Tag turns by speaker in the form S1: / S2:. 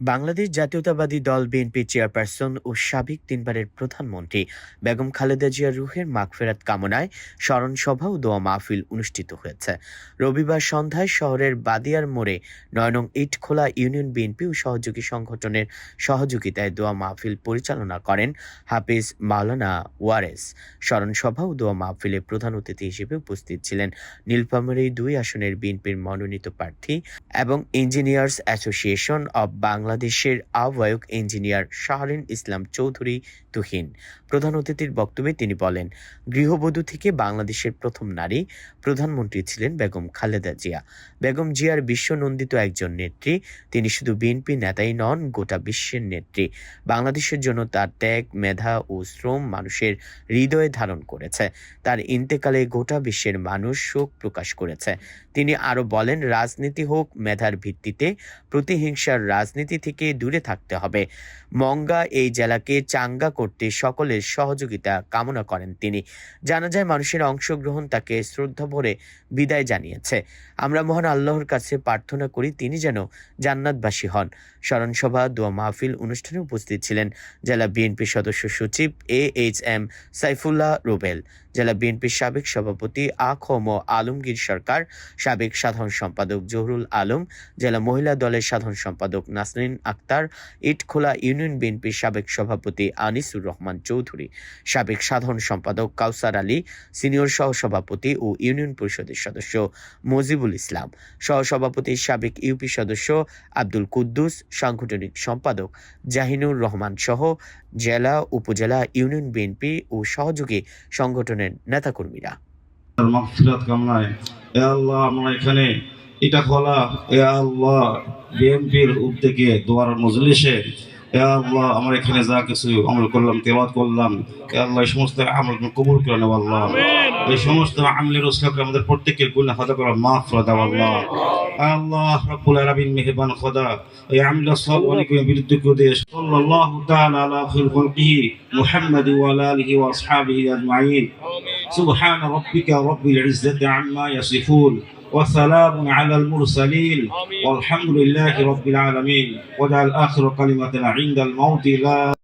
S1: বাংলাদেশ জাতীয়তাবাদী দল BNP chairperson ও সাবেক তিনবারের প্রধানমন্ত্রী বেগম খালেদা জিয়ার রুহের মাগফেরাত কামনায় স্মরণ সভা ও দোয়া মাহফিল অনুষ্ঠিত হয়েছে। রবিবার সন্ধ্যায় শহরের বাদিয়ার মোড়ে নয়নং ইটখোলা ইউনিয়ন বিএনপি ও সহযোগী সংগঠনের সহযোগিতায় দোয়া মাহফিল পরিচালনা করেন হাফিজ মাওলানা ওয়ারেস। স্মরণ সভা ও দোয়া মাহফিলে প্রধান অতিথি হিসেবে উপস্থিত ছিলেন নীলফামারী দুই আসনের বিএনপির মনোনীত প্রার্থী এবং ইঞ্জিনিয়ার্স অ্যাসোসিয়েশন অব বাংলাদেশের আহ্বায়ক ইঞ্জিনিয়ার শাহরিন ইসলাম চৌধুরী তুহিন। প্রধান অতিথির বক্তব্যে তিনি বলেন, গৃহবধূ থেকে বাংলাদেশের প্রথম নারী প্রধানমন্ত্রী ছিলেন বেগম খালেদা জিয়া। বেগম জিয়ার বিশ্বনন্দিত একজন নেত্রী, তিনি শুধু বিএনপি নেতাই নন, গোটা বিশ্বের নেত্রী। বাংলাদেশের জন্য তার ত্যাগ, মেধা ও শ্রম মানুষের হৃদয়ে ধারণ করেছে। তার ইন্তেকালে গোটা বিশ্বের মানুষ শোক প্রকাশ করেছে। তিনি আরও বলেন, রাজনীতি হোক, মেধার ভিত্তিতে প্রতিহিংসার রাজনীতি থেকে দূরে থাকতে হবে। মঙ্গা এই জেলাকে চাঙ্গা করতে সকলের সহযোগিতা কামনা করেন তিনি। জানা যায়, মানুষের অংশগ্রহণ তাকে শ্রদ্ধা ভরে বিদায় জানিয়েছে। আমরা মহান আল্লাহর কাছে প্রার্থনা করি তিনি যেন জান্নাতবাসী হন। স্মরণসভা, দোয়া মাহফিল অনুষ্ঠানে উপস্থিত ছিলেন জেলা বিএনপি সদস্য সচিব A H M Saifullah Rubel, জেলা বিএনপির সাবেক সভাপতি আ খ ম আলমগীর সরকার, সাবেক সাধারণ সম্পাদক জহুরুল আলম, জেলা মহিলা দলের সাধারণ সম্পাদক নাসরিন আক্তার, ইটখোলা ইউনিয়ন বিএনপির সাবেক সভাপতি আনিসুর রহমান চৌধুরী, সাবেক সাধারণ সম্পাদক কাউসার আলী, সিনিয়র সহসভাপতি ও ইউনিয়ন পরিষদের সদস্য মজিবুল ইসলাম, সহসভাপতি সাবেক ইউপি সদস্য আব্দুল কুদ্দুস, সাংগঠনিক সম্পাদক জাহিনুর রহমান সহ জেলা, উপজেলা, ইউনিয়ন বিএনপি ও সহযোগী সংগঠনের নেতাকর্মীরা।
S2: কামনায় আল্লাহ, আমরা এখানে এটা খোলা এ আল্লাহ বিএনপির উদ্যোগে দোয়ার মজলিসে এ আল্লাহ আমরা এখানে যা কিছু আমল করলাম তেলাওয়াত করলাম এ আল্লাহ এই সমস্ত আমল কবুল করে নেব আল্লাহ। এই সমস্ত আমলের রসলাকে আমাদের প্রত্যেকের গুণা খাতা করা মাফ করে আল্লাহ। আল্লাহ। রাব্বুল আলামিন মেহেরবান খোদা এই আমলা সব অনেক বিরুদ্ধে করে সাল্লাল্লাহু তাআলা আলা খালকিহি মুহাম্মদ ওয়া আলা আলিহি ওয়া আসহাবিহি আজমাইন। سبحان ربك رب العزة عما يصفون وسلام على المرسلين والحمد لله رب العالمين. واجعل آخر كلمتنا عند الموت. لا